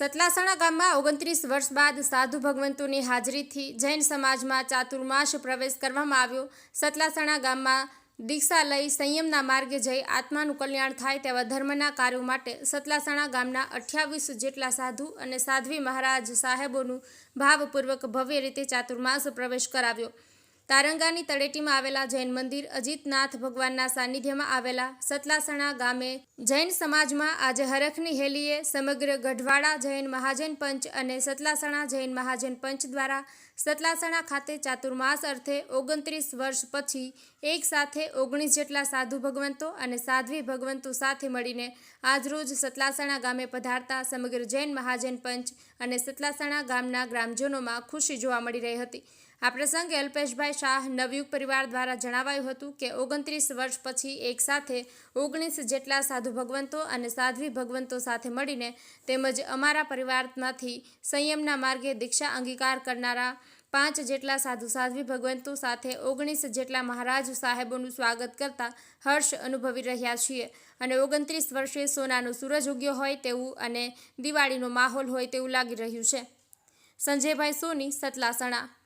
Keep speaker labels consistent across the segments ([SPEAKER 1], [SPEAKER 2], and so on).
[SPEAKER 1] સતલાસણા ગામમાં ઓગણત્રીસ વર્ષ બાદ સાધુ ભગવંતોની હાજરીથી જૈન સમાજમાં ચાતુર્માસ પ્રવેશ કરવામાં આવ્યો. સતલાસણા ગામમાં દીક્ષા લઈ સંયમના માર્ગે જઈ આત્માનું કલ્યાણ થાય તેવા ધર્મના કાર્યો માટે સતલાસણા ગામના અઠ્યાવીસ જેટલા સાધુ અને સાધ્વી મહારાજ સાહેબોનું ભાવપૂર્વક ભવ્ય રીતે ચાતુર્માસ પ્રવેશ કરાવ્યો. તારંગાની તળેટીમાં આવેલા જૈન મંદિર, અજીતનાથ ભગવાનના સાનિધ્યમાં આવેલા સતલાસણા ગામે જૈન સમાજમાં આજે હરખની હેલીએ સમગ્ર ગઢવાડા જૈન મહાજન પંચ અને સતલાસણા જૈન મહાજન પંચ દ્વારા સતલાસણા ખાતે ચાતુર્માસ અર્થે ઓગણત્રીસ વર્ષ પછી એક સાથે ઓગણીસ જેટલા સાધુ ભગવંતો અને સાધ્વી ભગવંતો સાથે મળીને આજરોજ સતલાસણા ગામે પધારતા સમગ્ર જૈન મહાજન પંચ અને સતલાસણા ગામના ગ્રામજનોમાં ખુશી જોવા મળી રહી હતી. આ પ્રસંગે અલ્પેશભાઈ શાહ નવયુગ પરિવાર દ્વારા જણાવાયું હતું કે ઓગણત્રીસ વર્ષ પછી એક સાથે ઓગણીસ જેટલા સાધુ ભગવંતો અને સાધ્વી ભગવંતો સાથે મળીને તેમજ અમારા પરિવારમાંથી સંયમના માર્ગે દીક્ષા અંગીકાર કરનારા પાંચ જેટલા સાધુ સાધ્વી ભગવંતો સાથે ઓગણીસ જેટલા મહારાજ સાહેબોનું સ્વાગત કરતા હર્ષ અનુભવી રહ્યા છીએ. અને ઓગણત્રીસ વર્ષે સોનાનો સૂરજ ઉગ્યો હોય તેવું અને દિવાળીનો માહોલ હોય તેવું લાગી રહ્યું છે. સંજયભાઈ સોની, સતલાસણા.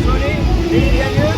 [SPEAKER 2] শনি